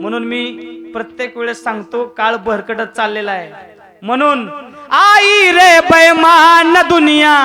म्हणून मी प्रत्येक वेळेस सांगतो काळ भरकटत चाललेला आहे. म्हणून आई रे बैमान दुनिया.